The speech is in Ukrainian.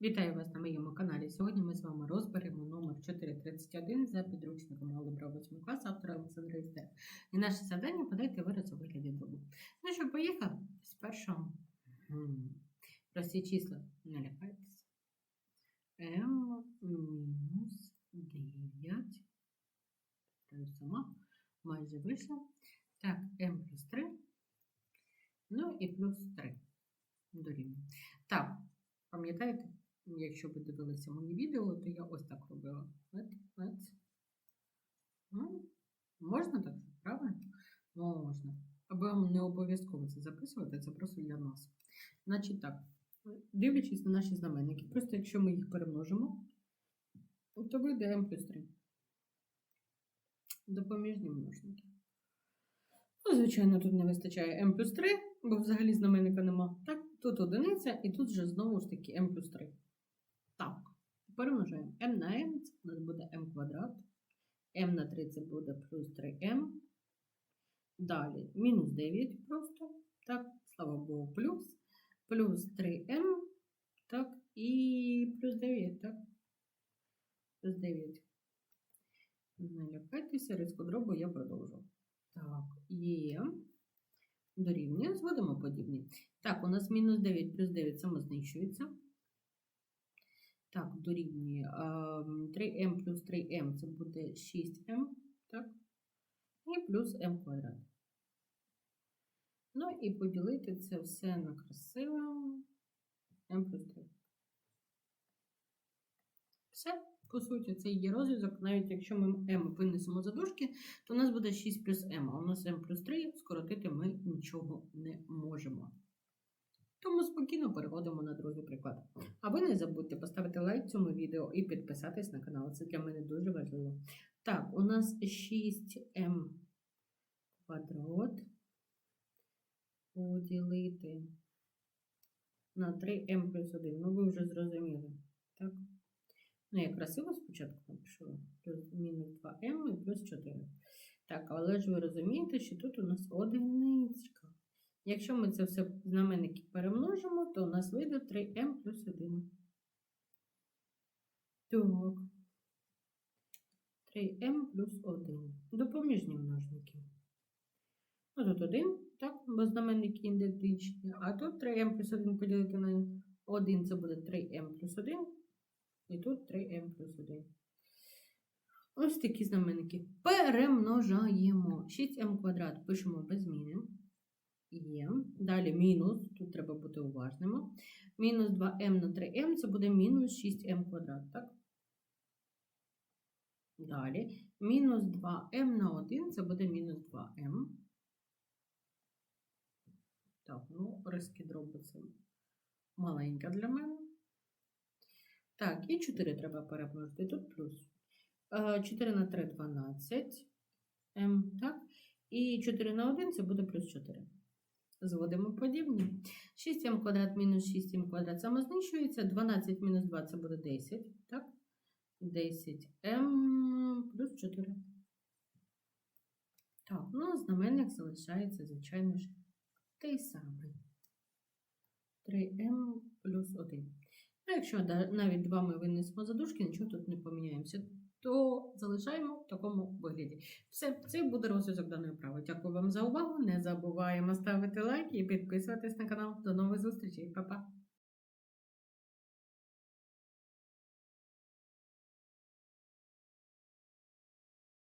Вітаю вас на моєму каналі. Сьогодні ми з вами розберемо номер 431 за підручником Алgebra 8 клас автора Олександра Істер. І наше завдання подайте вираз у вигляді дробу. Ну що, поїхали? Спершу м, прості числа. Не лякайтеся. m мінус 9. Ставлю сама. Майже вийшло. Так, m плюс 3. Ну і плюс 3. Дорівнює. Так, пам'ятаєте? Якщо ви дивилися мої відео, то я ось так робила. От, от. Ну, можна так, правильно? Можна. Або вам не обов'язково це записувати, це просто для нас. Значить так, дивлячись на наші знаменники, просто якщо ми їх перемножимо, то вийде m плюс 3. Допоміжні множники. Ну, звичайно, тут не вистачає m плюс 3, бо взагалі знаменника нема. Так, тут одиниця, і тут вже знову ж таки m плюс 3. Так, перемножаємо m на m, це у нас буде m квадрат. m на 3 це буде плюс 3m. Далі мінус 9 просто. Так, слава Богу, плюс. Плюс 3m. Так, і плюс 9, так. Плюс 9. Не лякайтеся, різку дробу я продовжу. Так, є. Дорівнює, зводимо подібні. Так, у нас мінус 9 плюс 9 самознищується. Так, дорівнює 3m плюс 3m це буде 6m, так? І плюс m квадрат. Ну і поділити це все на красиве m плюс 3. Все, по суті, це є розв'язок. Навіть якщо ми m винесемо за дужки, то у нас буде 6 плюс m, а у нас m плюс 3, скоротити ми нічого не можемо. Тому спокійно переходимо на другий приклад. А ви не забудьте поставити лайк цьому відео і підписатись на канал. Це для мене дуже важливо. Так, у нас 6m квадрат поділити на 3m плюс 1. Ну, ви вже зрозуміли. Ну, я красиво спочатку напишу. Мінус 2m і плюс 4. Так, але ж ви розумієте, що тут у нас одиничка. Якщо ми це все знаменники перемножимо, то у нас вийде 3m плюс 1. Так. 3m плюс 1. Допоміжні множники. Ну, тут 1, так, бо знаменники ідентичні. А тут 3m плюс 1 поділити на 1, це буде 3m плюс 1. І тут 3m плюс 1. Ось такі знаменники. Перемножаємо. 6m квадрат пишемо без зміни. Є. Далі мінус, тут треба бути уважними. Мінус 2m на 3m це буде мінус 6m квадрат, так? Далі. Мінус 2m на 1 це буде мінус 2m. Так, ну, риски це маленька для мене. Так, і 4 треба перемножити. Тут плюс. 4 на 3 12. М, так? І 4 на 1 це буде плюс 4. Зводимо подібні. 6m квадрат мінус 6m квадрат самознищується. 12 мінус 2 це буде 10. Так? 10m плюс 4. Так, ну, знаменник залишається, звичайно ж, той самий. 3m плюс 1. Ну, якщо навіть 2 ми винесемо задушки, нічого тут не поміняємося, то залишаємо в такому вигляді. Все, це буде розв'язок даної вправи. Дякую вам за увагу. Не забуваємо ставити лайки і підписуватись на канал. До нових зустрічей. Па-па!